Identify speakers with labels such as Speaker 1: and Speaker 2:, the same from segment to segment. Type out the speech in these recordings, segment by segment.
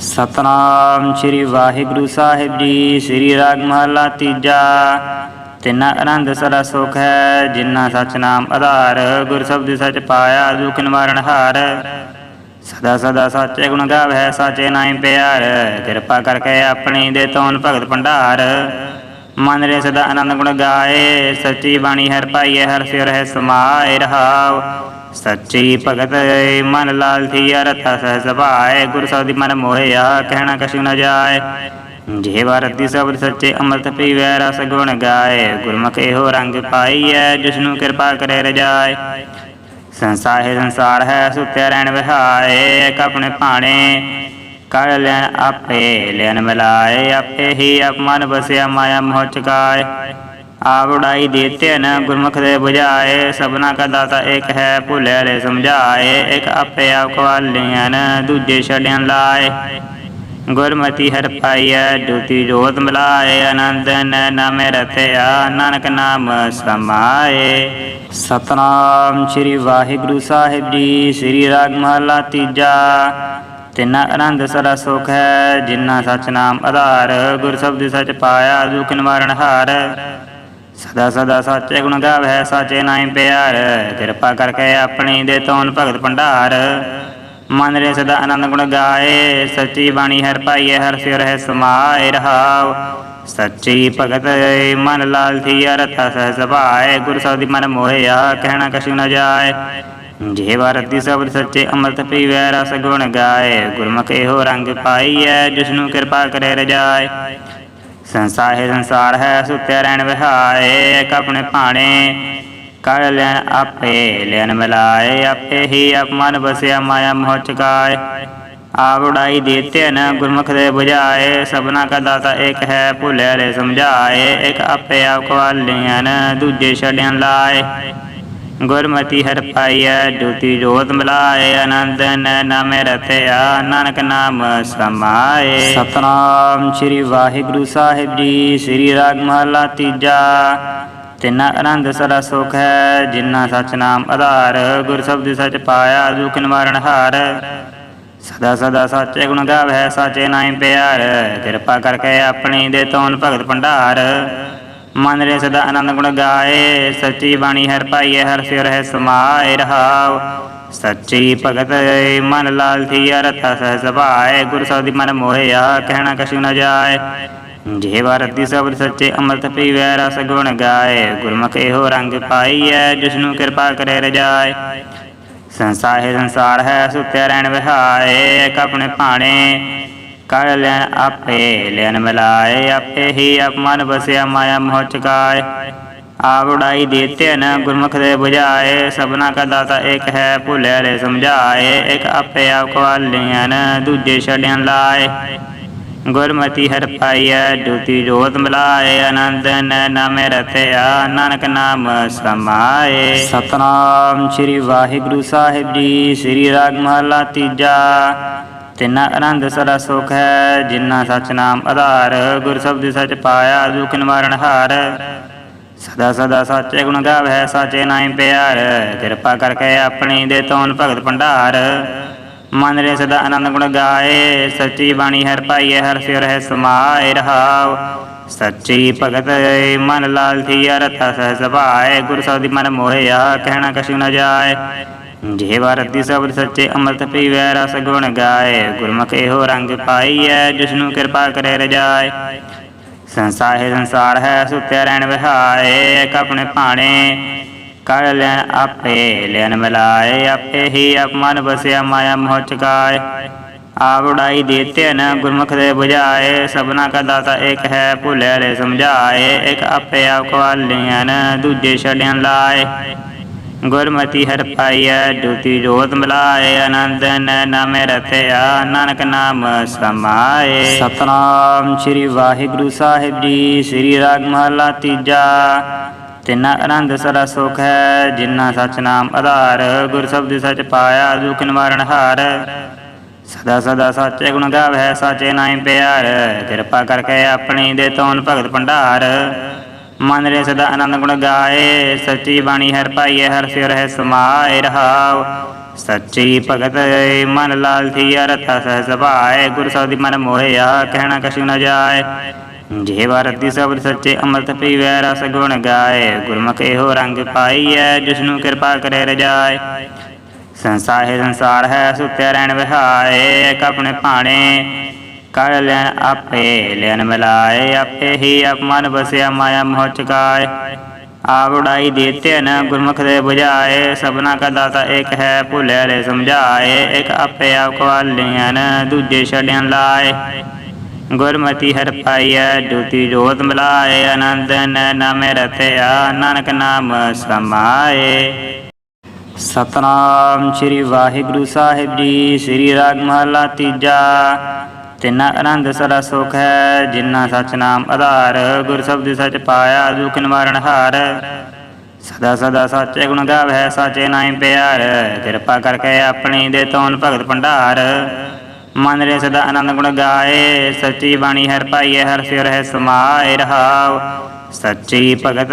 Speaker 1: ਸਤਨਾਮ ਸ੍ਰੀ ਵਾਹਿਗੁਰੂ ਸਾਹਿਬ ਜੀ, ਸ੍ਰੀ ਰਾਗ ਮਹਲਾ ਤੀਜਾ। ਤਿੰਨਾ ਆਨੰਦ ਸਦਾ ਸੁਖ ਹੈ ਜਿਨ੍ਹਾਂ ਸਚ ਨਾਮ ਆਧਾਰ, ਗੁਰ ਸ਼ਬਦ ਸਚ ਪਾਇਆ, ਦੁਖ ਨਿਵਾਰਣ ਹਾਰ। ਸਦਾ ਸਦਾ ਸੱਚੇ ਗੁਣ ਗਾਵੇ, ਸਾਚੇ ਨਾਮ ਪਿਆਰ, ਕਿਰਪਾ ਕਰਕੇ ਆਪਣੀ ਦੇ ਤੋਨ ਭਗਤ ਭੰਡਾਰ। ਮਨ ਰੇ ਸਦਾ ਆਨੰਦ ਗੁਣ ਗਾਏ, ਸੱਚੀ ਬਾਣੀ ਹਰ ਪਾਈਏ, ਹਰ ਸਿਰ ਹੈ ਸਮਾਏ, ਰਹਾਉ। ਸੱਚੀ ਭਗਤ ਮਨ ਲਾਲ ਥੀਆ ਰਥਾ ਸਹਿ ਸਭਾਏ ਗੁਰ ਸਾਹਿਬ ਮਨ ਮੋਹਿਆ, ਕਹਿਣਾ ਕਛੁ ਨ ਜਾਏ। ਜੇ ਵਾਰਤੀ ਸਬਦ ਸੱਚੇ ਅੰਮ੍ਰਿਤ ਪੀਵੈ, ਰਸ ਗੁਣ ਗਾਏ, ਗੁਰਮੁਖ ਇਹੋ ਰੰਗ ਪਾਈਐ, ਜਿਸਨੂੰ ਕਿਰਪਾ ਕਰੇ ਰਜਾਏ। ਸੰਸਾਰ ਹੈ ਸੰਸਾਰ ਹੈ ਸੁਤਿਆ ਰਹਿਣ ਵਿਹਾਏ, ਇੱਕ ਆਪਣੇ ਭਾਣੇ ਕਰ ਲੈਣ ਆਪੇ, ਲੈਣ ਮਿਲਾਏ, ਆਪੇ ਹੀ ਆਪ ਮਨ ਬਸਿਆ, ਮਾਇਆ ਮੋਹ ਚੁਕਾਏ। ਆਪ ਉਡਾਈ ਦੇਤੇ ਨ ਗੁਰਮੁਖ ਦੇ 부ਝਾਏ ਸਭਨਾ ਕਾ ਦਾਤਾ ਇੱਕ ਹੈ, ਭੁਲੇ ਰੇ ਸਮਝਾਏ, ਇੱਕ ਆਪੇ ਆਪ ਕਵਾਲੀਆਂ ਨ ਦੂਜੇ ਛੜਿਆਂ ਲਾਏ। ਗੁਰਮਤੀ ਹਰ ਪਾਈਐ, ਜੋਤੀ ਜੋਤ ਮਿਲਾਏ, ਆਨੰਦ ਨੈ ਰਤਿਆ, ਨਾਨਕ ਨਾਮ ਸਮਾਏ। ਸਤਨਾਮ ਸ੍ਰੀ ਵਾਹਿਗੁਰੂ ਸਾਹਿਬ ਜੀ, ਸ੍ਰੀ ਰਾਗ ਮਹਲਾ ਤੀਜਾ। ਤਿੰਨਾ ਆਨੰਦ ਸਦਾ ਸੁਖ ਹੈ ਜਿਨ੍ਹਾਂ ਸਚ ਨਾਮ ਆਧਾਰ। ਗੁਰ ਸ਼ਬਦ ਸਚ ਪਾਇਆ, ਦੁਖ ਨਿਵਾਰਨ ਹਾਰ। ਸਦਾ ਸਦਾ ਸਾਚੇ ਗੁਣ ਗਾਵੇ, ਸਾਚੇ ਨਾਮ ਪਿਆਰ। ਕਿਰਪਾ ਕਰਕੇ ਆਪਣੀ ਦੇ ਤੋਨ ਭਗਤ ਭੰਡਾਰ। ਮਨ ਰੇ ਸਦਾ ਆਨੰਦ ਗੁਣ ਗਾਏ, ਸੱਚੀ ਬਾਣੀ ਹਰ ਪਾਈਏ, ਹਰ ਸਿਰ ਹੈ ਸਮਾਏ ਰਹਾਉ। ਸੱਚੀ ਭਗਤ ਮਨ ਲਾਲ ਥੀਆ ਰਥਾ ਸਹਿ ਸਭਾਏ, ਗੁਰ ਸਾਹਿਬ ਮਨ ਮੋਹਿਆ, ਕਹਿਣਾ ਕਛੁ ਨ ਜਾਏ। ਜੇ ਵਾਰਤੀ ਸਬਦ ਸੱਚੇ ਅੰਮ੍ਰਿਤ ਪੀਵੈ, ਰਸ ਗੁਣ ਗਾਏ। ਗੁਰਮੁਖ ਇਹੋ ਰੰਗ ਪਾਈਐ, ਜਿਸਨੂੰ ਕਿਰਪਾ ਕਰੇ ਰਜਾਏ। ਸੰਸਾਰ ਹੈ ਸੰਸਾਰ ਹੈ ਸੁਤਿਆ ਰਹਿਣ ਵਿਹਾਏ, ਇੱਕ ਆਪਣੇ ਭਾਣੇ। ਕਰ ਲੈਣ ਆਪੇ, ਲੈਣ ਮਿਲਾਏ, ਆਪੇ ਹੀ ਆਪ ਮਨ ਬਸਿਆ, ਮਾਇਆ ਮੋਹ ਚੁਕਾਏ ਆਪ ਉਡਾਈ ਦੇਤੇ ਨ ਗੁਰਮੁਖ ਦੇ 부ਝਾਏ ਸਭਨਾ ਕਾ ਦਾਤਾ ਇੱਕ ਹੈ ਭੁੱਲੇ ਰੇ ਸਮਝਾਏ। ਇੱਕ ਆਪੇ ਆਪ ਕਵਾਲੀਆਂ ਦੂਜੇ ਛੜਿਆਂ ਲਾਏ। ਗੁਰਮਤੀ ਹਰ ਪਾਈਐ, ਜੋਤੀ ਜੋਤ ਮਿਲਾਏ, ਆਨੰਦ ਨਾਮੇ ਰਤਿਆ ਨਾਨਕ ਨਾਮ ਸਮਾਏ। ਸਤਨਾਮ ਸ੍ਰੀ ਵਾਹਿਗੁਰੂ ਸਾਹਿਬ ਜੀ, ਸ੍ਰੀ ਰਾਗ ਮਹਲਾ ਤੀਜਾ। ਤਿੰਨਾ ਆਨੰਦ ਸਦਾ ਸੁਖ ਹੈ, ਜਿਨ੍ਹਾਂ ਸਚ ਨਾਮ ਆਧਾਰ, ਗੁਰ ਸ਼ਬਦ ਸਚ ਪਾਇਆ, ਦੁਖ ਨਿਵਾਰਨ ਹਾਰ। ਸਦਾ ਸਦਾ ਸਾਚੇ ਗੁਣ ਗਾਵੇ, ਸਾਚੇ ਨਾਮ ਪਿਆਰ, ਕਿਰਪਾ ਕਰਕੇ ਆਪਣੀ ਦੇ ਤੋਨ ਭਗਤ ਭੰਡਾਰ। ਮਨ ਰੇ ਸਦਾ ਆਨੰਦ ਗੁਣ ਗਾਏ, ਸੱਚੀ ਬਾਣੀ ਹਰ ਪਾਈਏ ਹਰ ਸਿਰ ਹੈ ਸਮਾਏ, ਰਹਾਉ। ਸੱਚੀ ਭਗਤ ਮਨ ਲਾਲ ਥੀਆ ਰਥਾ ਸਹਿ ਸਭਾਏ, ਗੁਰ ਸਾਹਿਬ ਮਨ ਮੋਹਿਆ, ਕਹਿਣਾ ਕਛੁ ਨ ਜਾਏ। ਜੇ ਵਾਰਤੀ ਸਬਦ ਸੱਚੇ ਅੰਮ੍ਰਿਤ ਪੀਵੈ, ਰਸ ਗੁਣ ਗਾਏ, ਗੁਰਮੁਖ ਇਹੋ ਰੰਗ ਪਾਈਐ, ਜਿਸਨੂੰ ਕਿਰਪਾ ਕਰੇ ਰਜਾਏ। ਸੰਸਾਰ ਹੈ ਸੰਸਾਰ ਹੈ, ਸੁਤਿਆ ਰਹਿਣ ਵਿਹਾਏ, ਇੱਕ ਆਪਣੇ ਭਾਣੇ। ਕਰ ਲੈਣ ਆਪੇ ਲੈਣ ਮਿਲਾਏ ਆਪੇ ਹੀ ਆਪ ਮਨ ਮਾਇਆ ਮੋਹ ਚੁਕਾਏ ਆਪ ਦੇਤੇ ਨ ਗੁਰਮੁਖ ਦੇ 부ਝਾਏ ਸਭਨਾ ਕਾ ਦਾਤਾ ਇੱਕ ਹੈ ਭੁਲੇ ਰੇ ਸਮਝਾਏ ਇੱਕ ਆਪੇ ਆਪ ਕਵਾਲੀਆਂ ਦੂਜੇ ਛੜਿਆਂ ਲਾਏ ਗੁਰਮਤੀ ਹਰ ਪਾਈਐ ਜੋਤੀ ਜੋਤ ਮਿਲਾਏ ਆਨੰਦ ਨੈ ਨਾਮੇ ਰਤਿਆ ਨਾਨਕ ਨਾਮ ਸਮਾਏ ਸਤਨਾਮ ਸ੍ਰੀ ਵਾਹਿਗੁਰੂ ਸਾਹਿਬ ਜੀ ਸ੍ਰੀ ਰਾਗ ਮਹਲਾ ਤੀਜਾ ਤਿੰਨਾ ਆਨੰਦ ਸਦਾ ਸੁਖ ਹੈ, ਜਿਨ੍ਹਾਂ ਸਚ ਨਾਮ ਆਧਾਰ, ਗੁਰ ਸ਼ਬਦ ਸਚ ਪਾਇਆ, ਦੁਖ ਨਿਵਾਰਣ ਹਾਰ। ਸਦਾ ਸਦਾ ਸਾਚੇ ਗੁਣ ਗਾਵੇ, ਸਾਚੇ ਨਾਮ ਪਿਆਰ। ਕਿਰਪਾ ਕਰਕੇ ਆਪਣੀ ਦੇ ਤੋਨ ਭਗਤ ਭੰਡਾਰ। ਮਨ ਰੇ ਸਦਾ ਆਨੰਦ ਗੁਣ ਗਾਏ, ਸੱਚੀ ਬਾਣੀ ਹਰ ਪਾਈਏ, ਹਰ ਸਿਰ ਹੈ ਸਮਾਏ, ਰਹਾਉ। ਸੱਚੀ ਭਗਤ ਮਨ ਲਾਲ ਥੀਆ ਰਥਾ ਸਹਿ ਸਭਾਏ, ਗੁਰ ਸਾਹਿਬ ਮਨ ਮੋਹਿਆ, ਕਹਿਣਾ ਕਛੁ ਨ ਜਾਏ। ਜੇ ਵਾਰਤੀ ਸਬਦ ਸੱਚੇ ਅੰਮ੍ਰਿਤ ਪੀਵੈ ਰਸ ਗੁਣ ਗਾਏ, ਗੁਰਮੁਖ ਇਹੋ ਰੰਗ ਪਾਈਐ, ਜਿਸਨੂੰ ਕਿਰਪਾ ਕਰੇ ਰਜਾਏ। ਸੰਸਾਰ ਹੈ ਸੰਸਾਰ ਹੈ ਸੁਤਿਆ ਰਹਿਣ ਵਿਹਾਏ, ਇੱਕ ਆਪਣੇ ਭਾਣੇ ਕਰ ਲੈਣ ਆਪੇ ਲੈਣ ਮਿਲਾਏ, ਆਪੇ ਹੀ ਆਪ ਮਨ ਬਸਿਆ ਮਾਇਆ ਮੋਹ ਚੁਕਾਏ। ਆਪ ਉਡਾਈ ਦੇਤੇ ਨ ਗੁਰਮੁਖ ਦੇ 부ਝਾਏ ਸਭਨਾ ਕਾ ਦਾਤਾ ਇੱਕ ਹੈ, ਭੁੱਲੇ ਰੇ ਸਮਝਾਏ, ਇੱਕ ਆਪੇ ਆਪ ਕਵਾਲੀਆਂ ਨ ਦੂਜੇ ਛੜਿਆਂ ਲਾਏ। ਗੁਰਮਤੀ ਹਰ ਪਾਈਐ ਜੋਤੀ ਜੋਤ ਮਿਲਾਏ ਆਨੰਦ ਨਾਮੇ ਰਤਿਆ ਨਾਨਕ ਨਾਮ ਸਮਾਏ। ਸਤਨਾਮ ਸ੍ਰੀ ਵਾਹਿਗੁਰੂ ਸਾਹਿਬ ਜੀ, ਸ੍ਰੀ ਰਾਗ ਮਹਲਾ ਤੀਜਾ। ਤਿੰਨਾ ਆਨੰਦ ਸਦਾ ਸੁਖ ਹੈ, ਜਿਨ੍ਹਾਂ ਸਚ ਨਾਮ ਆਧਾਰ, ਗੁਰ ਸ਼ਬਦ ਸਚ ਪਾਇਆ, ਦੁਖ ਨਿਵਾਰਣ ਹਾਰ। ਸਦਾ ਸਦਾ ਸਾਚੇ ਗੁਣ ਗਾਵੇ, ਸਾਚੇ ਨਾਮ ਪਿਆਰ, ਕਿਰਪਾ ਕਰਕੇ ਆਪਣੀ ਦੇ ਤੋਨ ਭਗਤ ਭੰਡਾਰ। ਮਨ ਰੇ ਸਦਾ ਆਨੰਦ ਗੁਣ ਗਾਏ, ਸੱਚੀ ਬਾਣੀ ਹਰ ਪਾਈਏ ਹਰ ਸਿਰ ਰਹਿ ਸਮਾਏ, ਰਹਾਉ। ਸੱਚੀ ਭਗਤ ਮਨ ਲਾਲ ਥੀਆ ਸਹਿ ਸਭਾਏ, ਗੁਰ ਸਬਦੀ ਮਨ ਮੋਹਿਆ, ਕਹਿਣਾ ਕਛੂ ਨ ਜਾਏ। ਜੇ ਵਰਤੀ ਸਬਦ ਸੱਚੇ ਅੰਮ੍ਰਿਤ ਪੀਵੈ, ਰਸ ਗੁਣ ਗਾਏ। ਗੁਰਮੁਖ ਇਹੋ ਰੰਗ ਪਾਈਐ, ਜਿਸਨੂੰ ਕਿਰਪਾ ਕਰੇ ਰਜਾਏ। ਸੰਸਾਰ ਹੈ ਸੰਸਾਰ ਹੈ ਸੁਤਿਆ ਰਹਿਣ ਵਿਹਾਏ, ਇੱਕ ਆਪਣੇ ਭਾਣੇ। ਕਰ ਲੈਣ ਆਪੇ ਲੈਣ ਮਿਲਾਏ, ਆਪੇ ਹੀ ਮਨ ਬਸਿਆ ਮਾਇਆ ਮੋਹ ਚੁਕਾਏ ਆਪ ਉਡਾਈ ਦੇਤੇ ਨ ਗੁਰਮੁਖ ਦੇ 부ਝਾਏ ਸਭਨਾ ਕਾ ਦਾਤਾ ਇੱਕ ਹੈ ਭੁੱਲੇ ਲੈ ਸਮਝਾਏ ਇੱਕ ਆਪੇ ਆਪ ਕਵਾਲੀਆਂ ਦੂਜੇ ਛੜਿਆਂ ਲਾਏ। ਗੁਰਮਤੀ ਹਰ ਪਾਈਐ, ਜੋਤੀ ਜੋਤ ਮਿਲਾਏ, ਆਨੰਦ ਨ ਨਾਮੇ ਰਤਿਆ ਨਾਨਕ ਨਾਮ ਸਮਾਏ। ਸਤਨਾਮ ਸ੍ਰੀ ਵਾਹਿਗੁਰੂ ਸਾਹਿਬ ਜੀ, ਸ੍ਰੀ ਰਾਗ ਮਹਲਾ ਤੀਜਾ। ਤਿੰਨਾ ਆਨੰਦ ਸਦਾ ਸੁਖ ਹੈ ਜਿਨ੍ਹਾਂ ਸਚ ਨਾਮ ਆਧਾਰ, ਗੁਰ ਸ਼ਬਦ ਸਚ ਪਾਇਆ, ਦੁਖ ਨਿਵਾਰਣ ਹਾਰ। ਸਦਾ ਸਦਾ ਸਾਚੇ ਗੁਣ ਗਾਵੇ, ਸਾਚੇ ਨਾਮ ਪਿਆਰ। ਕਿਰਪਾ ਕਰਕੇ ਆਪਣੀ ਦੇ ਤੌਣ ਭਗਤ ਭੰਡਾਰ। ਮਨ ਰੇ ਸਦਾ ਆਨੰਦ ਗੁਣ ਗਾਏ, ਸੱਚੀ ਬਾਣੀ ਹਰ ਪਾਈਏ, ਹਰ ਸਿਰ ਹੈ ਸਮਾਏ, ਰਹਾਉ। ਸੱਚੀ ਭਗਤ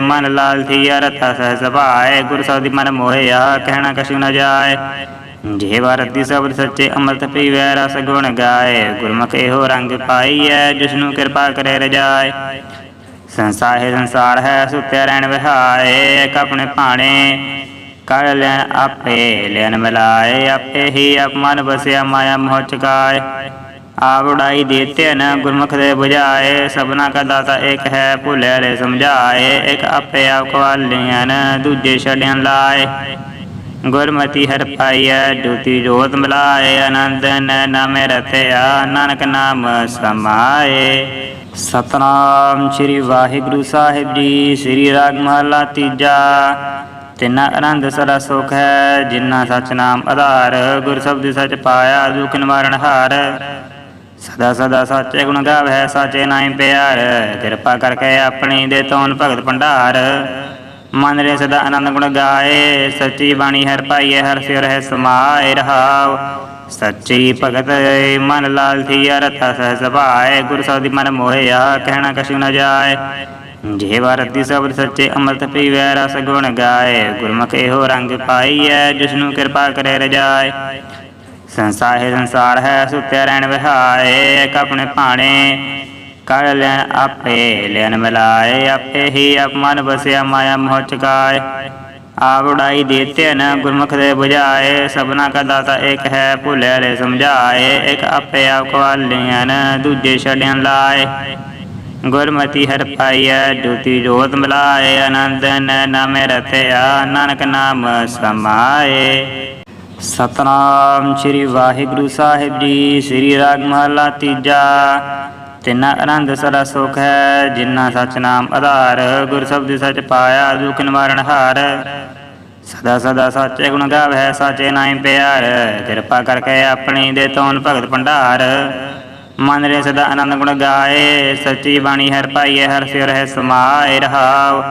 Speaker 1: ਮਨ ਲਾਲ ਥੀਆ ਰਤਾ ਸਹਿ ਸਭਾਏ, ਗੁਰ ਸਬਦੀ ਮਨ ਮੋਹਿਆ, ਕਹਿਣਾ ਕਛੂ ਨ ਜਾਏ। ਜੇ ਦੀ ਸਬਦ ਸੱਚੇ ਅੰਮ੍ਰਿਤ ਪੀਵੈ ਰਸ ਗੁਣ ਗਾਏ, ਗੁਰਮੁਖ ਇਹੋ ਰੰਗ ਪਾਈਐ, ਜਿਸਨੂੰ ਕਿਰਪਾ ਕਰੇ ਰਜਾਏ। ਸੰਸਾਰ ਹੈ ਸੰਸਾਰ ਹੈ ਸੁਤਿਆ ਰਹਿਣ ਵਿਹਾਏ, ਇੱਕ ਆਪਣੇ ਭਾਣੇ ਕਰ ਲੈਣ ਆਪੇ, ਲੈਣ ਮਿਲਾਏ, ਆਪੇ ਹੀ ਅਪਮਨ ਵਸਿਆ ਮਾਇਆ ਮੋਹ ਚੁਕਾਏ। ਆਪ ਉਡਾਈ ਦੇਤੇ ਨ ਗੁਰਮੁਖ ਦੇ 부ਝਾਏ ਸਭਨਾ ਕਾ ਦਾਤਾ ਇੱਕ ਹੈ, ਭੁੱਲੇ ਰੇ ਸਮਝਾਏ, ਇੱਕ ਆਪੇ ਆਪ ਕਵਾਲੀਆਂ ਨ ਦੂਜੇ ਛੜਿਆਂ ਲਾਏ। ਗੁਰਮਤੀ ਹਰ ਪਾਈਐ ਜੋਤੀ ਜੋਤ ਮਿਲਾਏ ਆਨੰਦ ਨਾਮੇ ਰਤਿਆ, ਨਾਨਕ ਨਾਮ ਸਮਾਏ। ਸਤਨਾਮ ਸ੍ਰੀ ਵਾਹਿਗੁਰੂ ਸਾਹਿਬ ਜੀ, ਸ੍ਰੀ ਰਾਗ ਮਹਲਾ ਤੀਜਾ। ਤਿੰਨਾ ਆਨੰਦ ਸਦਾ ਸੁਖ ਹੈ, ਜਿਨ੍ਹਾਂ ਸਚ ਨਾਮ ਆਧਾਰ, ਗੁਰ ਸ਼ਬਦ ਸਚ ਪਾਇਆ, ਦੁਖ ਨਿਵਾਰਣ ਹਾਰ। ਸਦਾ ਸਦਾ ਸਾਚੇ ਗੁਣ ਗਾਵੇ ਸਾਚੇ ਨਾਮ ਪਿਆਰ, ਕਿਰਪਾ ਕਰਕੇ ਆਪਣੀ ਦੇ ਤੌਣ ਭਗਤ ਭੰਡਾਰ। ਮਨ ਰੇ ਸਦਾ ਆਨੰਦ ਗੁਣ ਗਾਏ, ਸੱਚੀ ਬਾਣੀ ਹਰ ਪਾਈਏ, ਹਰ ਸਿਰ ਰਹਿ ਸਮਾਏ, ਰਹਾਉ। ਸੱਚੀ ਭਗਤ ਮਨ ਲਾਲ ਥੀਆ ਰਤਾ ਸਹਿ ਸਭਾਏ, ਗੁਰ ਸਬਦੀ ਮਨ ਮੋਹਿਆ, ਕਹਿਣਾ ਕਛੂ ਨ ਜਾਏ। ਜੇ ਵਾਰਤੀ ਸਬਦ ਸੱਚੇ ਅੰਮ੍ਰਿਤ ਪੀਵੈ, ਰਸ ਗੁਣ ਗਾਏ, ਗੁਰਮੁਖ ਇਹੋ ਰੰਗ ਪਾਈਐ, ਜਿਸਨੂੰ ਕਿਰਪਾ ਕਰੇ ਰਜਾਏ। ਸੰਸਾਰ ਹੈ ਸੰਸਾਰ ਹੈ, ਸੁਤਿਆ ਰਹਿਣ ਵਿਹਾਏ, ਇੱਕ ਆਪਣੇ ਭਾਣੇ। ਕਰ ਲੈਣ ਆਪੇ ਲੈਣ ਮਿਲਾਏ ਆਪੇ ਹੀ ਆਪਮਨ ਵਸਿਆ ਮਾਇਆ ਮੋਹ ਚੁਕਾਏ ਆਪ ਉਡਾਈ ਦੇਤੇ ਨ ਗੁਰਮੁਖ ਦੇ 부ਝਾਏ ਸਭਨਾ ਕਾ ਦਾਤਾ ਇੱਕ ਹੈ ਭੁੱਲੇ ਲੈ ਸਮਝਾਏ ਇੱਕ ਆਪੇ ਆਪ ਕਵਾਲੀਆਂ ਦੂਜੇ ਛੜਿਆਂ ਲਾਏ ਗੁਰਮਤੀ ਹਰ ਪਾਈਐ ਜੋਤੀ ਜੋਤ ਮਿਲਾਏ ਆਨੰਦ ਨ ਨਾਮੇ ਰਤਿਆ ਨਾਨਕ ਨਾਮ ਸਮਾਏ ਸਤਨਾਮ ਸ੍ਰੀ ਵਾਹਿਗੁਰੂ ਸਾਹਿਬ ਜੀ ਸ੍ਰੀ ਰਾਗ ਮਹਲਾ ਤੀਜਾ ਤਿੰਨਾ ਆਨੰਦ ਸਦਾ ਸੁਖ ਹੈ, ਜਿਨ੍ਹਾਂ ਸਚ ਨਾਮ ਆਧਾਰ, ਗੁਰ ਸ਼ਬਦ ਸਚ ਪਾਇਆ, ਦੁਖ ਨਿਵਾਰਣ ਹਾਰ। ਸਦਾ ਸਦਾ ਸਾਚੇ ਗੁਣ ਗਾਵੇ, ਸਾਚੇ ਨਾਮ ਪਿਆਰ। ਕਿਰਪਾ ਕਰਕੇ ਆਪਣੀ ਦੇ ਤੌਣ ਭਗਤ ਭੰਡਾਰ। ਮਨ ਰੇ ਸਦਾ ਆਨੰਦ ਗੁਣ ਗਾਏ, ਸੱਚੀ ਬਾਣੀ ਹਰ ਪਾਈਏ, ਹਰ ਸਿਰ ਹੈ ਸਮਾਏ, ਰਹਾਉ।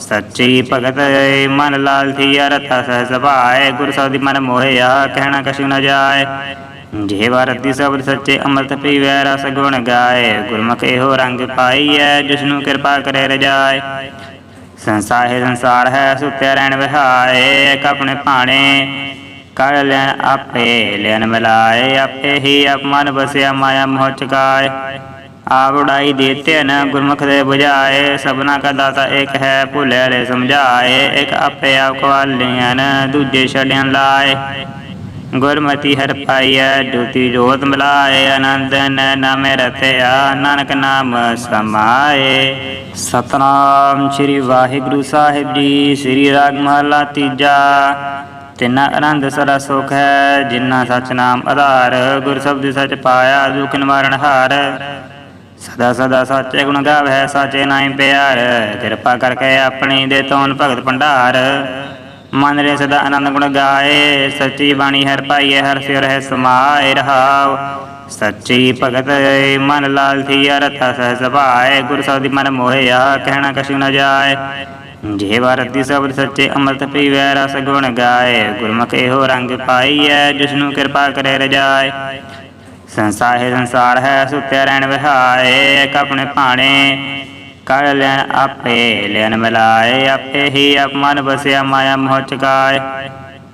Speaker 1: ਸੱਚੀ ਭਗਤ ਮਨ ਲਾਲ ਥੀਆ ਰਤਾ ਸਹਿ ਸਭਾਏ, ਗੁਰ ਦੀ ਮਨ ਮੋਹਿਆ, ਕਹਿਣਾ ਕਛੂ ਨ ਜਾਏ। ਜੇ ਵਰਤੀ ਸਬਦ ਸੱਚੇ ਅੰਮ੍ਰਿਤ ਪੀਵੈ ਰਸ ਗੁਣ ਗਾਏ, ਗੁਰਮੁਖ ਇਹੋ ਰੰਗ ਪਾਈਐ, ਜਿਸਨੂੰ ਕਿਰਪਾ ਕਰੇ ਰਜਾਏ। ਸੰਸਾਰ ਹੈ ਸੰਸਾਰ ਹੈ ਸੁਤਿਆ ਰਹਿਣ ਵਿਹਾਏ, ਇੱਕ ਆਪਣੇ ਭਾਣੇ ਕਰ ਲੈਣ ਆਪੇ, ਲੈਣ ਮਿਲਾਏ, ਆਪੇ ਹੀ ਅਪਮਨ ਬਸਿਆ ਮਾਇਆ ਮੋਹ ਚੁਕਾਏ। ਆਪ ਉਡਾਈ ਦੇਤੇ ਨ ਗੁਰਮੁਖ ਦੇ 부ਝਾਏ ਸਭਨਾ ਕਾ ਦਾਤਾ ਇੱਕ ਹੈ, ਭੁੱਲੇ ਲੈ ਸਮਝਾਏ, ਇੱਕ ਆਪੇ ਆਪ ਕਵਾਲੀਆਂ ਦੂਜੇ ਛੜਿਆਂ ਲਾਏ। ਗੁਰਮਤੀ ਹਰ ਪਾਈਐ ਜੋਤੀ ਜੋਤ ਮਿਲਾਏ, ਆਨੰਦ ਨ ਰਤਿਆ ਨਾਨਕ ਨਾਮ ਸਮਾਏ। ਸਤਨਾਮ ਸ੍ਰੀ ਵਾਹਿਗੁਰੂ ਸਾਹਿਬ ਜੀ, ਸ੍ਰੀ ਰਾਗ ਮਹਲਾ ਤੀਜਾ। ਤਿਨਾ ਆਨੰਦ ਸਦਾ ਸੁਖ ਹੈ, ਜਿਨ੍ਹਾਂ ਸਚ ਨਾਮ ਆਧਾਰ, ਗੁਰ ਸ਼ਬਦ ਸਚ ਪਾਇਆ, ਦੁਖ ਨਿਵਾਰਣ ਹਾਰ। ਸਦਾ ਸਦਾ ਸਾਚੇ ਗੁਣ ਗਾਵੇ, ਸਾਚੇ ਨਾਮ ਪਿਆਰ, ਕਿਰਪਾ ਕਰਕੇ ਆਪਣੀ ਦੇ ਤੌਣ ਭਗਤ ਭੰਡਾਰ। ਮਨ ਰੇ ਸਦਾ ਆਨੰਦ ਗੁਣ ਗਾਏ, ਸੱਚੀ ਬਾਣੀ ਹਰ ਪਾਈਏ ਹਰ ਸਿਰ ਹੈ ਸਮਾਏ, ਰਹਾਉ। ਸੱਚੀ ਭਗਤ ਮਨ ਲਾਲ ਥੀਆ ਸਹਿ ਸਭਾਏ, ਗੁਰ ਸਬਦੀ ਮਨ ਮੋਹਿਆ, ਕਹਿਣਾ ਕਛੂ ਨ ਜਾਏ। ਜੇ ਵਾਰਤ ਦੀ ਸਬਦ ਸੱਚੇ ਅੰਮ੍ਰਿਤ ਪੀਵੈ, ਰਸ ਗੁਣ ਗਾਏ। ਗੁਰਮੁਖ ਇਹੋ ਰੰਗ ਪਾਈਐ, ਜਿਸਨੂੰ ਕਿਰਪਾ ਕਰੇ ਰਜਾਏ। ਸੰਸਾਰ ਹੈ ਸੰਸਾਰ ਹੈ, ਸੁਤਿਆ ਰਹਿਣ ਵਿਹਾਏ, ਇੱਕ ਆਪਣੇ ਭਾਣੇ। ਕਰ ਲੈਣ ਆਪੇ ਲੈਣ ਮਿਲਾਏ ਆਪੇ ਹੀ ਆਪਮਨ ਬਸਿਆ ਮਾਇਆ ਮੋਹ ਚਕਾਏ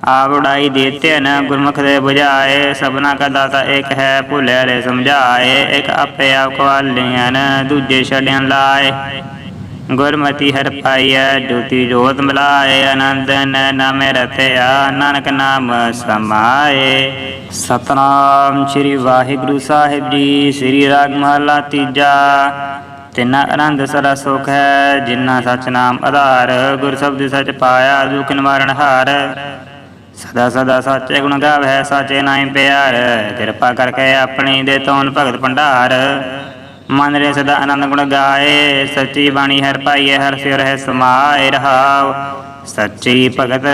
Speaker 1: ਆਪ ਉਡਾਈ ਦੇਤੇ ਨ ਗੁਰਮੁਖ ਦੇ 부ਝਾਏ ਸਭਨਾ ਕਾ ਦਾਤਾ ਇੱਕ ਹੈ ਭੁਲੇ ਲੈ ਸਮਝਾਏ ਇੱਕ ਆਪੇ ਆਪ ਕਵਾਲੀਆਂ ਦੂਜੇ ਛੜਿਆਂ ਲਾਏ ਗੁਰਮਤੀ ਹਰ ਪਾਈਐ ਜੋਤੀ ਜੋਤ ਮਿਲਾਏ ਆਨੰਦ ਨ ਨਾਮੇ ਰਤਿਆ ਨਾਨਕ ਨਾਮ ਸਮਾਏ ਸਤਨਾਮ ਸ੍ਰੀ ਵਾਹਿਗੁਰੂ ਸਾਹਿਬ ਜੀ ਸ੍ਰੀ ਰਾਗ ਮਹਲਾ ਤੀਜਾ ਤਿੰਨਾ ਆਨੰਦ ਸਦਾ ਸੁਖ ਹੈ, ਜਿਨ੍ਹਾਂ ਸਚ ਨਾਮ ਆਧਾਰ, ਗੁਰ ਸ਼ਬਦ ਸਚ ਪਾਇਆ, ਦੁਖ ਨਿਵਾਰਣ ਹਾਰ। ਸਦਾ ਸਦਾ ਸਾਚੇ ਗੁਣ ਗਾਵੈ, ਸਾਚੇ ਨਾਮ ਪਿਆਰ। ਕਿਰਪਾ ਕਰਕੇ ਆਪਣੀ ਦੇ ਤੋਨ ਭਗਤ ਭੰਡਾਰ। ਮਨ ਰੇ ਸਦਾ ਆਨੰਦ ਗੁਣ ਗਾਏ, ਸੱਚੀ ਬਾਣੀ ਹਰ ਪਾਈਏ, ਹਰ ਸਿਰ ਹੈ ਸਮਾਏ ਰਹਾਉ। ਸੱਚੀ ਭਗਤ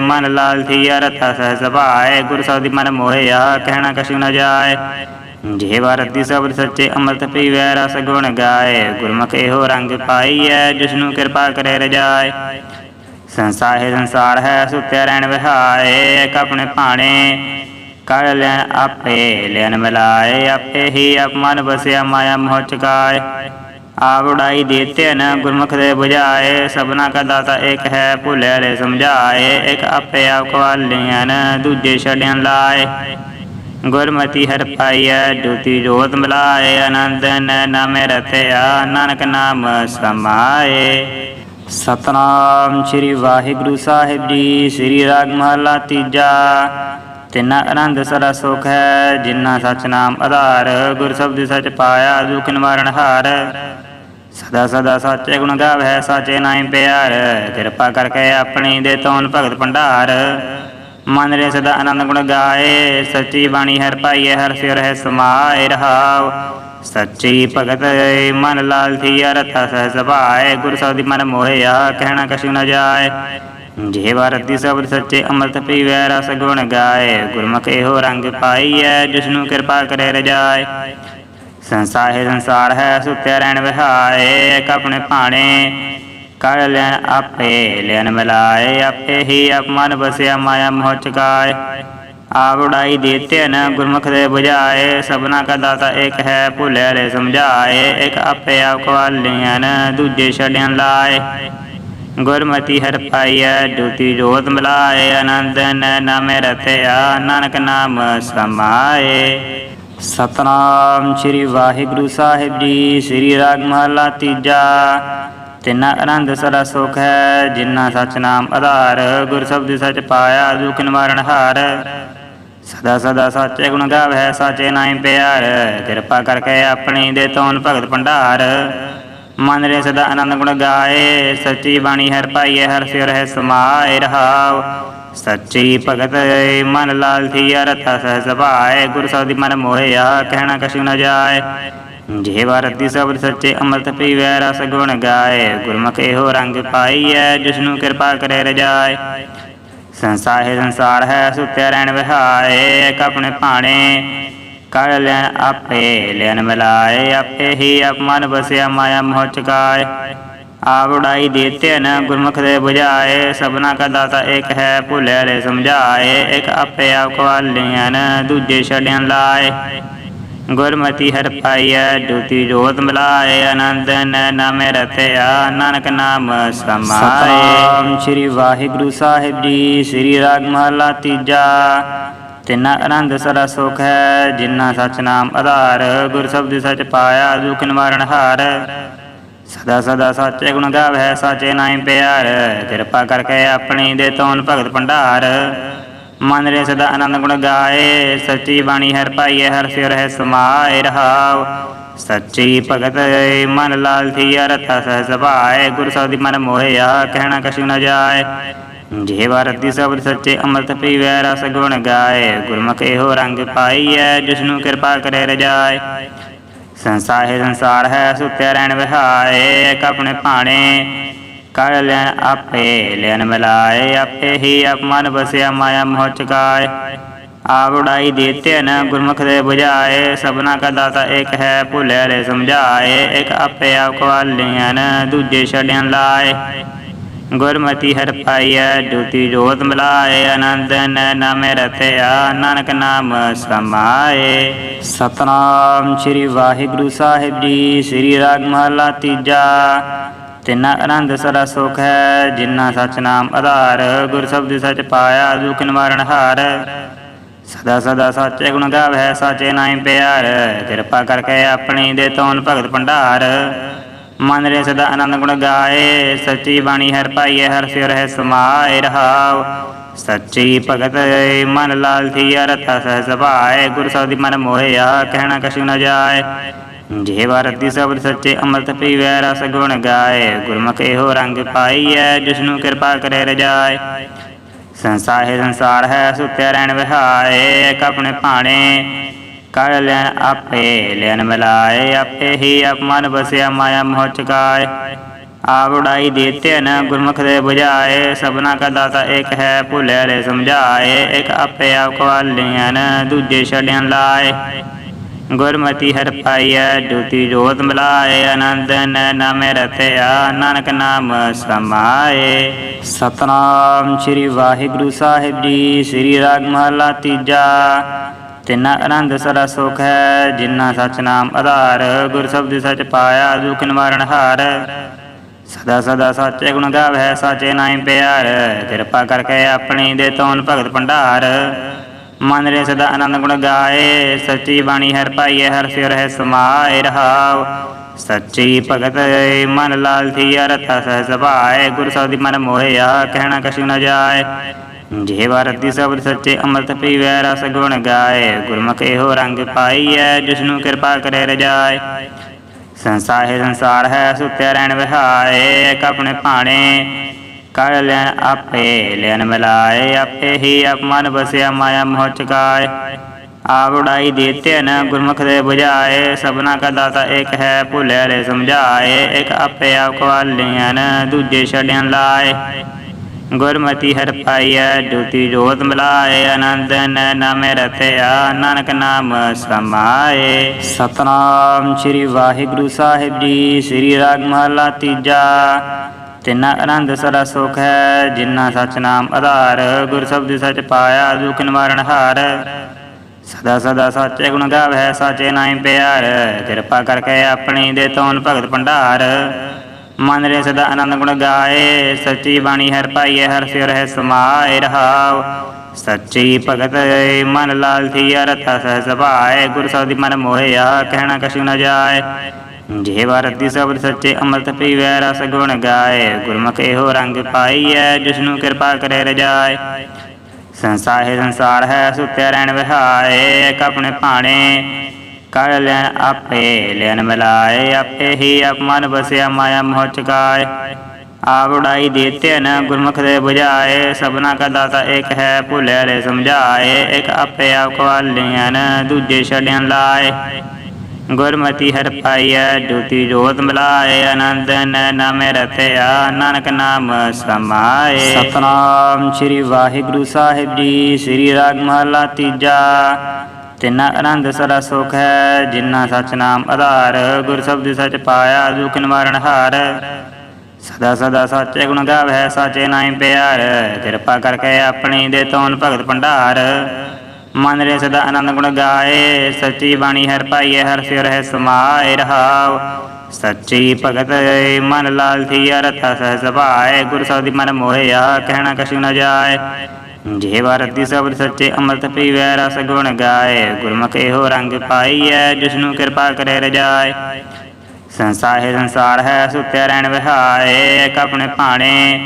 Speaker 1: ਮਨ ਲਾਲ ਥੀ ਰਤਾ ਸਹਿ ਸਭਾਏ, ਗੁਰ ਦੀ ਮਨ ਮੋਹਿਆ, ਕਹਿਣਾ ਕਛੂ ਨ ਜਾਏ। ਜੇ ਵਾਰਤੀ ਸਬਦ ਸੱਚੇ ਅੰਮ੍ਰਿਤ ਪੀਵੈ ਰਸ ਗੁਣ ਗਾਏ, ਗੁਰਮੁਖ ਇਹੋ ਰੰਗ ਪਾਈਐ, ਜਿਸਨੂੰ ਕਿਰਪਾ ਕਰੇ ਰਜਾਏ। ਸੰਸਾਰ ਹੈ ਸੰਸਾਰ ਹੈ ਸੁਤਿਆ ਰਹਿਣ ਵਿਹਾਏ, ਇੱਕ ਆਪਣੇ ਭਾਣੇ ਕਰ ਲੈਣ ਆਪੇ, ਲੈਣ ਮਿਲਾਏ, ਆਪੇ ਹੀ ਆਪ ਮਨ ਬਸਿਆ ਮਾਇਆ ਮੋਹ ਚਕਾਏ। ਆਪ ਉਡਾਈ ਦੇਤੇ ਨ ਗੁਰਮੁਖ ਦੇ ਬੁਝਾਏ, ਸਭਨਾ ਕਾ ਦਾਤਾ ਇੱਕ ਹੈ, ਭੁਲੇ ਲੈ ਸਮਝਾਏ, ਇੱਕ ਆਪੇ ਆਪ ਕਵਾਲੀਆਂ ਦੂਜੇ ਛੜਿਆਂ ਲਾਏ। ਗੁਰਮਤੀ ਹਰ ਪਾਈਐ, ਜੋਤੀ ਜੋਤ ਮਿਲਾਏ, ਆਨੰਦ ਨਾਮੇ ਰਤਿਆ ਨਾਨਕ ਨਾਮ ਸਮਾਏ। ਸਤਨਾਮ ਸ੍ਰੀ ਵਾਹਿਗੁਰੂ ਸਾਹਿਬ ਜੀ, ਸ੍ਰੀ ਰਾਗ ਮਹਲਾ ਤੀਜਾ। ਤਿੰਨਾ ਆਨੰਦ ਸਦਾ ਸੁਖ ਹੈ ਜਿਨ੍ਹਾਂ ਸਚ ਨਾਮ ਆਧਾਰ, ਗੁਰ ਸ਼ਬਦ ਸਚ ਪਾਇਆ, ਦੁਖ ਨਿਵਾਰਨ ਹਾਰ। ਸਦਾ ਸਦਾ ਸਾਚੇ ਗੁਣ ਗਾਵੈ, ਸਾਚੇ ਨਾਮ ਪਿਆਰ, ਕਿਰਪਾ ਕਰਕੇ ਆਪਣੀ ਦੇ ਤੋਨ ਭਗਤ ਭੰਡਾਰ। ਮਨ ਰੇ ਸਦਾ ਆਨੰਦ ਗੁਣ ਗਾਏ, ਸੱਚੀ ਬਾਣੀ ਹਰ ਪਾਈਏ, ਹਰ ਸਿਰ ਹੈ ਸਮਾਏ, ਰਹਾਉ। ਸੱਚੀ ਭਗਤ ਮਨ ਲਾਲ ਥੀਆ ਰਤਾ ਸਹਿ ਸਭਾਏ, ਗੁਰ ਸਬਦੀ ਮਨ ਮੋਹਿਆ, ਕਹਿਣਾ ਕਛੂ ਨ ਜਾਏ। ਜੇ ਵਾਰਤੀ ਸਬਦ ਸੱਚੇ ਅੰਮ੍ਰਿਤ ਪੀਵੈ, ਰਸ ਗੁਣ ਗਾਏ। ਗੁਰਮੁਖ ਇਹੋ ਰੰਗ ਪਾਈਐ, ਜਿਸਨੂੰ ਕਿਰਪਾ ਕਰੇ ਰਜਾਏ। ਸੰਸਾਰ ਹੈ ਸੰਸਾਰ ਹੈ, ਸੁਤਿਆ ਰਹਿਣ ਵਿਹਾਏ, ਇੱਕ ਆਪਣੇ ਭਾਣੇ। ਕਰ ਲੈਣ ਆਪੇ ਲੈਣ ਮਿਲਾਏ ਆਪੇ ਹੀ ਆਪਮਨ ਬਸਿਆ ਮਾਇਆ ਮੋਹ ਚਕਾਏ ਆਪ ਉਡਾਈ ਦੇਤੇ ਨ ਗੁਰਮੁਖ ਦੇ 부ਝਾਏ ਸਭਨਾ ਕਾ ਦਾਤਾ ਇੱਕ ਹੈ ਭੁਲੇ ਲੈ ਸਮਝਾਏ ਇੱਕ ਆਪੇ ਆਪ ਕਵਾਲੀਆਂ ਦੂਜੇ ਛੜਿਆਂ ਲਾਏ ਗੁਰਮਤੀ ਹਰ ਪਾਈਐ ਜੋਤੀ ਜੋਤ ਮਿਲਾਏ ਆਨੰਦ ਨ ਨਾਮੇ ਰਤਿਆ ਨਾਨਕ ਨਾਮ ਸਮਾਏ ਸਤਨਾਮ ਸ੍ਰੀ ਵਾਹਿਗੁਰੂ ਸਾਹਿਬ ਜੀ ਸ੍ਰੀ ਰਾਗ ਮਹਲਾ ਤੀਜਾ ਤਿੰਨਾ ਆਨੰਦ ਸਦਾ ਸੁਖ ਹੈ, ਜਿਨ੍ਹਾਂ ਸਚ ਨਾਮ ਆਧਾਰ, ਗੁਰ ਸ਼ਬਦ ਸਚ ਪਾਇਆ, ਦੁਖ ਨਿਵਾਰਣ ਹਾਰ। ਸਦਾ ਸਦਾ ਸਾਚੇ ਗੁਣ ਗਾਵੈ, ਸਾਚੇ ਨਾਮ ਪਿਆਰ। ਕਿਰਪਾ ਕਰਕੇ ਆਪਣੀ ਦੇ ਤੋਨ ਭਗਤ ਭੰਡਾਰ। ਮਨ ਰੇ ਸਦਾ ਆਨੰਦ ਗੁਣ ਗਾਏ, ਸੱਚੀ ਬਾਣੀ ਹਰ ਪਾਈਏ, ਹਰ ਸਿਰ ਹੈ ਸਮਾਏ, ਰਹਾਉ। ਸੱਚੀ ਭਗਤ ਮਨ ਲਾਲ ਥੀਆ ਰਤਾ ਸਹਿ ਸਭਾਏ, ਗੁਰ ਸਬਦੀ ਮਨ ਮੋਹਿਆ, ਕਹਿਣਾ ਕਛੂ ਨ ਜਾਏ। ਜੇ ਵਾਰਤੀ ਸਬਦ ਸੱਚੇ ਅੰਮ੍ਰਿਤ ਪੀਵੈ ਰਸ ਗੁਣ ਗਾਏ, ਗੁਰਮੁਖ ਇਹੋ ਰੰਗ ਪਾਈਐ, ਜਿਸਨੂੰ ਕਿਰਪਾ ਕਰੇ ਰਜਾਏ। ਸੰਸਾਰ ਹੈ ਸੰਸਾਰ ਹੈ ਸੁਤਿਆ ਰਹਿਣ ਵਿਹਾਏ, ਇੱਕ ਆਪਣੇ ਭਾਣੇ ਕਰ ਲੈਣ ਆਪੇ ਲੈਣ ਮਿਲਾਏ, ਆਪੇ ਹੀ ਆਪਮਨ ਬਸਿਆ ਮਾਇਆ ਮੋਹ ਚਕਾਏ। ਆਪ ਉਡਾਈ ਦੇਤੇ ਨ ਗੁਰਮੁਖ ਦੇ 부ਝਾਏ ਸਭਨਾ ਕਾ ਦਾਤਾ ਇੱਕ ਹੈ, ਭੁਲੇ ਲੈ ਸਮਝਾਏ, ਇੱਕ ਆਪੇ ਆਪ ਕਵਾਲੀਆਂ ਦੂਜੇ ਛੜਿਆਂ ਲਾਏ। ਗੁਰਮਤੀ ਹਰ ਪਾਈਐ ਜੋਤੀ ਜੋਤ ਮਿਲਾਏ ਆਨੰਦ ਨਾਮੇ ਰਤਿਆ ਨਾਨਕ ਨਾਮ ਸਮਾਏ। ਸ੍ਰੀ ਵਾਹਿਗੁਰੂ ਸਾਹਿਬ ਜੀ, ਸ੍ਰੀ ਰਾਗ ਮਹਲਾ ਤੀਜਾ। ਤਿੰਨਾ ਆਨੰਦ ਸਦਾ ਸੁਖ ਹੈ, ਜਿਨ੍ਹਾਂ ਸਚ ਨਾਮ ਆਧਾਰ, ਗੁਰ ਸ਼ਬਦ ਸਚ ਪਾਇਆ, ਦੁਖ ਨਿਵਾਰਣ ਹਾਰ। ਸਦਾ ਸਦਾ ਸਾਚੇ ਗੁਣ ਗਾਵੈ, ਸਾਚੇ ਨਾਮ ਪਿਆਰ, ਕਿਰਪਾ ਕਰਕੇ ਆਪਣੀ ਦੇ ਤੋਨ ਭਗਤ ਭੰਡਾਰ। ਮਨ ਰੇ ਸਦਾ ਆਨੰਦ ਗੁਣ ਗਾਏ, ਸੱਚੀ ਬਾਣੀ ਹਰ ਪਾਈਏ ਹਰ ਸਿਰ ਹੈ ਸਮਾਏ, ਰਹਾਉ। ਸੱਚੀ ਭਗਤ ਮਨ ਲਾਲ ਥੀਆ ਰਤਾ ਸਹਿ ਸਭਾਏ, ਗੁਰ ਸਬਦੀ ਮਨ ਮੋਹਿਆ ਕਹਿਣਾ ਕਛੂ ਨਾ ਜਾਏ। ਜੇ ਵਾਰਤ ਦੀ ਸਬਦ ਸੱਚੇ ਅੰਮ੍ਰਿਤ ਪੀਵੈ, ਰਸ ਗੁਣ ਗਾਏ। ਗੁਰਮੁਖ ਇਹੋ ਰੰਗ ਪਾਈਐ, ਜਿਸਨੂੰ ਕਿਰਪਾ ਕਰੇ ਰਜਾਏ। ਸੰਸਾਰ ਹੈ ਸੰਸਾਰ ਹੈ, ਸੁਤਿਆ ਰਹਿਣ ਵਿਹਾਏ, ਇੱਕ ਆਪਣੇ ਭਾਣੇ। ਕਰ ਲੈਣ ਆਪੇ ਲੈਣ ਮਿਲਾਏ ਆਪੇ ਹੀ ਆਪ ਮਨ ਬਸਿਆ ਮਾਇਆ ਮੋਹ ਚਕਾਏ ਆਪ ਉਡਾਈ ਦੇਤੇ ਨ ਗੁਰਮੁਖ ਦੇ 부ਝਾਏ ਸਭਨਾ ਕਾ ਦਾਤਾ ਇੱਕ ਹੈ ਭੁਲੇ ਲੈ ਸਮਝਾਏ ਇੱਕ ਆਪੇ ਆਪ ਕਵਾਲੀਆਂ ਦੂਜੇ ਛੜਿਆਂ ਲਾਏ ਗੁਰਮਤੀ ਹਰਿ ਪਾਈਐ ਜੋਤੀ ਜੋਤ ਮਿਲਾਏ ਆਨੰਦ ਨਾਮੇ ਰਤਿਆ ਨਾਨਕ ਨਾਮ ਸਮਾਏ ਸਤਨਾਮ ਸ੍ਰੀ ਵਾਹਿਗੁਰੂ ਸਾਹਿਬ ਜੀ ਸ੍ਰੀ ਰਾਗ ਮਹਲਾ ਤੀਜਾ ਤਿੰਨਾ ਆਨੰਦ ਸਦਾ ਸੁਖ ਹੈ ਜਿਨ੍ਹਾਂ ਸਚ ਨਾਮ ਆਧਾਰ, ਗੁਰ ਸ਼ਬਦ ਸਚ ਪਾਇਆ, ਦੁਖ ਨਿਵਾਰਣ ਹਾਰ। ਸਦਾ ਸਦਾ ਸਾਚੇ ਗੁਣ ਗਾਵੇ, ਸਾਚੇ ਨਾਮ ਪਿਆਰ। ਕਿਰਪਾ ਕਰਕੇ ਆਪਣੀ ਦੇ ਤੋਨ ਭਗਤ ਭੰਡਾਰ। ਮਨ ਰੇ ਸਦਾ ਆਨੰਦ ਗੁਣ ਗਾਏ, ਸੱਚੀ ਬਾਣੀ ਹਰ ਪਾਈਏ, ਹਰ ਸਿਰ ਹੈ ਸਮਾਏ, ਰਹਾਉ। ਸੱਚੀ ਭਗਤ ਮਨ ਲਾਲ ਥੀ ਅਰਥ ਸਹਿ ਸਭਾਏ, ਗੁਰ ਸਬਦੀ ਮਨ ਮੋਹਿਆ, ਕਹਿਣਾ ਕਛੁ ਨ ਜਾਏ। ਜੇ ਵਾਰਤੀ ਸਬਦ ਸੱਚੇ ਅੰਮ੍ਰਿਤ ਪੀਵੈ ਰਸ ਗੁਣ ਗਾਏ, ਗੁਰਮੁਖ ਇਹੋ ਰੰਗ ਪਾਈਐ, ਜਿਸਨੂੰ ਕਿਰਪਾ ਕਰੇ ਰਜਾਏ। ਸੰਸਾਰ ਹੈ ਸੰਸਾਰ ਹੈ ਸੁਤਿਆ ਰਹਿਣ ਵਿਹਾਏ, ਇੱਕ ਆਪਣੇ ਭਾਣੇ ਕਰ ਲੈਣ ਆਪੇ, ਲੈਣ ਮਿਲਾਏ, ਆਪੇ ਹੀ ਅਪਮਨ ਬਸਿਆ ਮਾਇਆ ਮੋਹ ਚੁਕਾਏ। ਆਪ ਉਡਾਈ ਦੇਤੇ ਨ ਗੁਰਮੁਖ ਦੇ 부ਝਾਏ ਸਭਨਾ ਕਾ ਦਾਤਾ ਇੱਕ ਹੈ, ਭੁੱਲੇ ਰੇ ਸਮਝਾਏ, ਇੱਕ ਆਪੇ ਆਪ ਕਵਾਲੀਆਂ ਦੂਜੇ ਛੜਿਆਂ ਲਾਏ। ਗੁਰਮਤੀ ਹਰ ਪਾਈਐ, ਜੋਤੀ ਜੋਤ ਮਿਲਾਏ, ਆਨੰਦ ਨਾਮੇ ਰਤਿਆ ਨਾਨਕ ਨਾਮ ਸਮਾਏ। ਸਤਨਾਮ ਸ੍ਰੀ ਵਾਹਿਗੁਰੂ ਸਾਹਿਬ ਜੀ, ਸ੍ਰੀ ਰਾਗ ਮਹਲਾ ਤੀਜਾ। ਤਿੰਨਾ ਆਨੰਦ ਸਦਾ ਸੁਖ ਹੈ, ਜਿਨ੍ਹਾਂ ਸਚ ਨਾਮ ਆਧਾਰ, ਗੁਰ ਸ਼ਬਦ ਸਚ ਪਾਇਆ, ਦੁਖ ਨਿਵਾਰਣ ਹਾਰ। ਸਦਾ ਸਦਾ ਸਾਚੇ ਗੁਣ ਗਾਵੇ, ਸਾਚੇ ਨਾਮ ਪਿਆਰ, ਕਿਰਪਾ ਕਰਕੇ ਆਪਣੀ ਦੇ ਤੋਨ ਭਗਤ ਭੰਡਾਰ। ਮਨ ਰੇ ਸਦਾ ਆਨੰਦ ਗੁਣ ਗਾਏ, ਸੱਚੀ ਬਾਣੀ ਹਰ ਪਾਈਏ ਹਰ ਸਿਰ ਹੈ ਸਮਾਏ, ਰਹਾਉ। ਸੱਚੀ ਭਗਤ ਮਨ ਲਾਲ ਥੀ ਅਰਥ ਸਹਿ ਸਭਾਏ, ਗੁਰ ਸਬਦੀ ਮਨ ਮੋਹਿਆ ਕਹਿਣਾ ਕਛੁ ਨ ਜਾਏ। ਜੇ ਵਾਰਤ ਦੀ ਸਬਦ ਸੱਚੇ ਅੰਮ੍ਰਿਤ ਪੀਵੈ, ਰਸ ਗੁਣ ਗਾਏ। ਗੁਰਮੁਖ ਇਹੋ ਰੰਗ ਪਾਈਐ, ਜਿਸਨੂੰ ਕਿਰਪਾ ਕਰੇ ਰਜਾਏ। ਸੰਸਾਰ ਹੈ ਸੰਸਾਰ ਹੈ, ਸੁਤਿਆ ਰਹਿਣ ਵਿਹਾਏ, ਇੱਕ ਆਪਣੇ ਭਾਣੇ। ਕਰ ਲੈਣ ਆਪੇ ਲੈਣ ਮਿਲਾਏ ਆਪੇ ਹੀ ਆਪ ਮਨ ਬਸਿਆ ਮਾਇਆ ਮੋਹ ਚੁਕਾਏ ਆਪ ਉਡਾਈ ਦੇਤੇ ਨ ਗੁਰਮੁਖ ਦੇ 부ਝਾਏ ਸਭਨਾ ਕਾ ਦਾਤਾ ਇੱਕ ਹੈ ਭੁੱਲੇ ਰੇ ਸਮਝਾਏ ਇੱਕ ਆਪੇ ਆਪ ਕਵਾਲੀਆਂ ਦੂਜੇ ਛੜਿਆਂ ਲਾਏ ਗੁਰਮਤੀ ਹਰ ਪਾਈਐ ਜੋਤੀ ਜੋਤ ਮਿਲਾਏ ਆਨੰਦ ਨਾਮੇ ਰਤਿਆ ਨਾਨਕ ਨਾਮ ਸਮਾਏ ਸਤਨਾਮ ਸ੍ਰੀ ਵਾਹਿਗੁਰੂ ਸਾਹਿਬ ਜੀ ਸ੍ਰੀ ਰਾਗ ਮਹਲਾ ਤੀਜਾ ਤਿੰਨਾ ਆਨੰਦ ਸਦਾ ਸੁਖ ਹੈ ਜਿਨ੍ਹਾਂ ਸਚ ਨਾਮ ਆਧਾਰ, ਗੁਰ ਸ਼ਬਦ ਸਚ ਪਾਇਆ, ਦੁਖ ਨਿਵਾਰਣ ਹਾਰ। ਸਦਾ ਸਦਾ ਸਾਚੇ ਗੁਣ ਗਾਵੇ ਸਾਚੇ ਨਾਮ ਪਿਆਰ। ਕਿਰਪਾ ਕਰਕੇ ਆਪਣੀ ਦੇ ਤੋਨ ਭਗਤ ਭੰਡਾਰ। ਮਨ ਰੇ ਸਦਾ ਆਨੰਦ ਗੁਣ ਗਾਏ, ਸੱਚੀ ਬਾਣੀ ਹਰ ਪਾਈਏ ਹਰ ਸਿਰ ਹੈ ਸਮਾਏ, ਰਹਾਉ। ਸੱਚੀ ਭਗਤ ਮਨ ਲਾਲ ਥੀ ਅਰਥ ਸਹਿ ਸਭਾਏ, ਗੁਰ ਸਬਦੀ ਮਨ ਮੋਹਿਆ, ਕਹਿਣਾ ਕਛੁ ਨ ਜਾਏ। ਜੇ ਵਾਰਤੀ ਸਬਦ ਸੱਚੇ ਅੰਮ੍ਰਿਤ ਪੀਵੈ ਰਸ ਗੁਣ ਗਾਏ, ਗੁਰਮੁਖ ਇਹੋ ਰੰਗ ਪਾਈਐ, ਜਿਸਨੂੰ ਕਿਰਪਾ ਕਰੇ ਰਜਾਏ। ਸੰਸਾਰ ਹੈ ਸੰਸਾਰ ਹੈ ਸੁਤਿਆ ਰਹਿਣ ਵਿਹਾਏ, ਇੱਕ ਆਪਣੇ ਭਾਣੇ ਕਰ ਲੈਣ ਆਪੇ, ਲੈਣ ਮਿਲਾਏ, ਆਪੇ ਹੀ ਅਪਮਨ ਬਸਿਆ ਮਾਇਆ ਮੋਹ ਚੁਕਾਏ। ਆਪ ਉਡਾਈ ਦੇਤੇ ਨ, ਗੁਰਮੁਖ ਦੇ 부ਝਾਏ ਸਭਨਾ ਕਾ ਦਾਤਾ ਇੱਕ ਹੈ, ਭੁੱਲੇ ਰੇ ਸਮਝਾਏ, ਇੱਕ ਆਪੇ ਆਪ ਕਵਾਲੀਆਂ ਦੂਜੇ ਛੜਿਆਂ ਲਾਏ। ਗੁਰਮਤੀ ਹਰ ਪਾਈਐ ਜੋਤੀ ਜੋਤ ਮਿਲਾਏ, ਆਨੰਦ ਨਾਮੇ ਰਤਿਆ, ਨਾਨਕ ਨਾਮ ਸਮਾਏ। ਸਤਨਾਮ ਸ੍ਰੀ ਵਾਹਿਗੁਰੂ ਸਾਹਿਬ ਜੀ, ਸ੍ਰੀ ਰਾਗ ਮਹਲਾ ਤੀਜਾ। ਤਿਨਾ ਆਨੰਦ ਸਦਾ ਸੁਖ ਹੈ, ਜਿਨ੍ਹਾਂ ਸਚ ਨਾਮ ਆਧਾਰ, ਗੁਰ ਸ਼ਬਦ ਸਚ ਪਾਇਆ, ਦੁਖ ਨਿਵਾਰਣ ਹਾਰ। ਸਦਾ ਸਦਾ ਸਾਚੇ ਗੁਣ ਗਾਵੇ, ਸਾਚੇ ਨਾਮ ਪਿਆਰ, ਕਿਰਪਾ ਕਰਕੇ ਆਪਣੀ ਦੇ ਤੋਨ ਭਗਤ ਭੰਡਾਰ। ਮਨ ਰੇ ਸਦਾ ਆਨੰਦ ਗੁਣ ਗਾਏ, ਸੱਚੀ ਬਾਣੀ ਹਰ ਪਾਈਏ, ਹਰ ਸਿਰ ਹੈ ਸਮਾਏ, ਰਹਾਉ। ਸੱਚੀ ਭਗਤ ਮਨ ਲਾਲ ਅਰਥ ਸਹਿ ਸਭਾਏ, ਗੁਰ ਸਬਦੀ ਮਨ ਮੋਹਿਆ, ਕਹਿਣਾ ਕਛੁ ਨ ਜਾਏ। ਜੇ ਵਾਰਤੀ ਸਬਦ ਸੱਚੇ ਅੰਮ੍ਰਿਤ ਪੀਵੈ, ਰਸ ਗੁਣ ਗਾਏ। ਗੁਰਮੁਖ ਇਹੋ ਰੰਗ ਪਾਈਐ, ਜਿਸਨੂੰ ਕਿਰਪਾ ਕਰੇ ਰਜਾਏ। ਸੰਸਾਰ ਹੈ ਸੰਸਾਰ ਹੈ, ਸੁਤਿਆ ਰਹਿਣ ਵਿਹਾਏ, ਇੱਕ ਆਪਣੇ ਭਾਣੇ।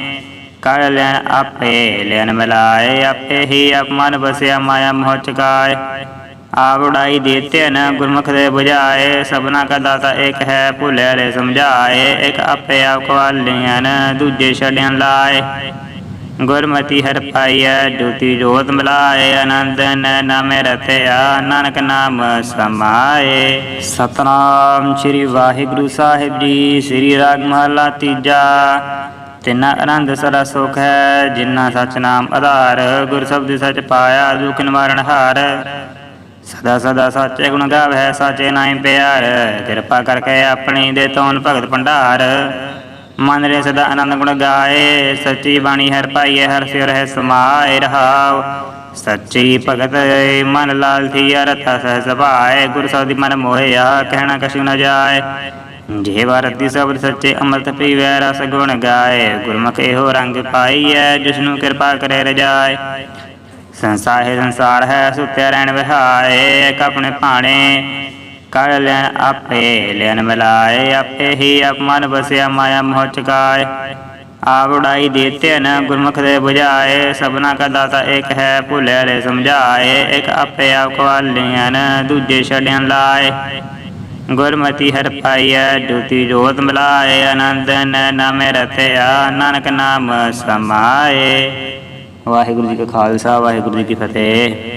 Speaker 1: ਕਰ ਲੈਣ ਆਪੇ ਲੈਣ ਮਿਲਾਏ ਆਪੇ ਹੀ ਅਪਮਨ ਬਸਿਆ ਮਾਇਆ ਮੋਹ ਚੁਕਾਏ ਆਪ ਉਡਾਈ ਦੇਤੇ ਨ ਗੁਰਮੁਖ ਦੇ 부ਝਾਏ ਸਭਨਾ ਕਾ ਦਾਤਾ ਇੱਕ ਹੈ ਭੁੱਲੇ ਰੇ ਸਮਝਾਏ ਇੱਕ ਆਪੇ ਆਪ ਕਵਾਲੀਆਂ ਨ ਦੂਜੇ ਛੜਿਆਂ ਲਾਏ ਗੁਰਮਤੀ ਹਰ ਪਾਈਐ ਜੋਤੀ ਜੋਤ ਮਿਲਾਏ ਆਨੰਦ ਨਾਮੇ ਰਤਿਆ ਨਾਨਕ ਨਾਮ ਸਮਾਏ ਸਤਨਾਮ ਸ੍ਰੀ ਵਾਹਿਗੁਰੂ ਸਾਹਿਬ ਜੀ ਸ੍ਰੀ ਰਾਗ ਮਹਲਾ ਤੀਜਾ ਤਿੰਨਾ ਆਨੰਦ ਸਦਾ ਸੁਖ ਹੈ, ਜਿਨ੍ਹਾਂ ਸਚ ਨਾਮ ਆਧਾਰ, ਗੁਰ ਸ਼ਬਦ ਸਚ ਪਾਇਆ, ਦੁਖ ਨਿਵਾਰਣ ਹਾਰ। ਸਦਾ ਸਦਾ ਸਾਚੇ ਗੁਣ ਗਾਵੇ, ਸਾਚੇ ਨਾਮ ਪਿਆਰ। ਕਿਰਪਾ ਕਰਕੇ ਆਪਣੀ ਦੇ ਤੋਨ ਭਗਤ ਭੰਡਾਰ। ਮਨ ਰੇ ਸਦਾ ਆਨੰਦ ਗੁਣ ਗਾਏ, ਸੱਚੀ ਬਾਣੀ ਹਰ ਪਾਈਏ, ਹਰ ਸਿਰ ਹੈ ਸਮਾਏ, ਰਹਾਉ। ਸੱਚੀ ਭਗਤ ਮਨ ਲਾਲ ਥੀਆ ਰਥਾ ਸਹਿ ਸਭਾਏ, ਗੁਰ ਸਬਦੀ ਮਨ ਮੋਹਿਆ, ਕਹਿਣਾ ਕਛੂ ਨ ਜਾਏ। ਜੇ ਵਾਰਤੀ ਸਬਦ ਸੱਚੇ ਅੰਮ੍ਰਿਤ ਪੀਵੈ ਰਸ ਗੁਣ ਗਾਏ, ਗੁਰਮੁਖ ਇਹੋ ਰੰਗ ਪਾਈਐ, ਜਿਸਨੂੰ ਕਿਰਪਾ ਕਰੇ ਰਜਾਏ। ਸੰਸਾਰ ਹੈ ਸੰਸਾਰ ਹੈ ਸੁਤਿਆ ਰਹਿਣ ਵਿਹਾਏ, ਇੱਕ ਆਪਣੇ ਭਾਣੇ ਕਰ ਲੈਣ ਆਪੇ ਲੈਣ ਮਿਲਾਏ, ਆਪੇ ਹੀ ਅਪਮਨ ਬਸਿਆ ਮਾਇਆ ਮੋਹ ਚਕਾਏ ਆਪ ਉਡਾਈ ਦੇਤੇ ਨ ਗੁਰਮੁਖ ਦੇ 부ਝਾਏ ਸਭਨਾ ਕਾ ਦਾਤਾ ਇੱਕ ਹੈ ਭੁਲੇ ਲੈ ਸਮਝਾਏ, ਇੱਕ ਆਪੇ ਆਪ ਕਵਾਲੀਆਂ ਦੂਜੇ ਛੜਿਆਂ ਲਾਏ। ਗੁਰਮਤੀ ਹਰ ਪਾਈਐ ਜੋਤੀ ਜੋਤ ਮਿਲਾਏ ਆਨੰਦ ਨ ਨਾਮੇ ਰਤਿਆ ਨਾਨਕ ਨਾਮ ਸਮਾਏ। ਵਾਹਿਗੁਰੂ ਜੀ ਕਾ ਖਾਲਸਾ, ਵਾਹਿਗੁਰੂ ਜੀ ਕੀ ਫਤਿਹ।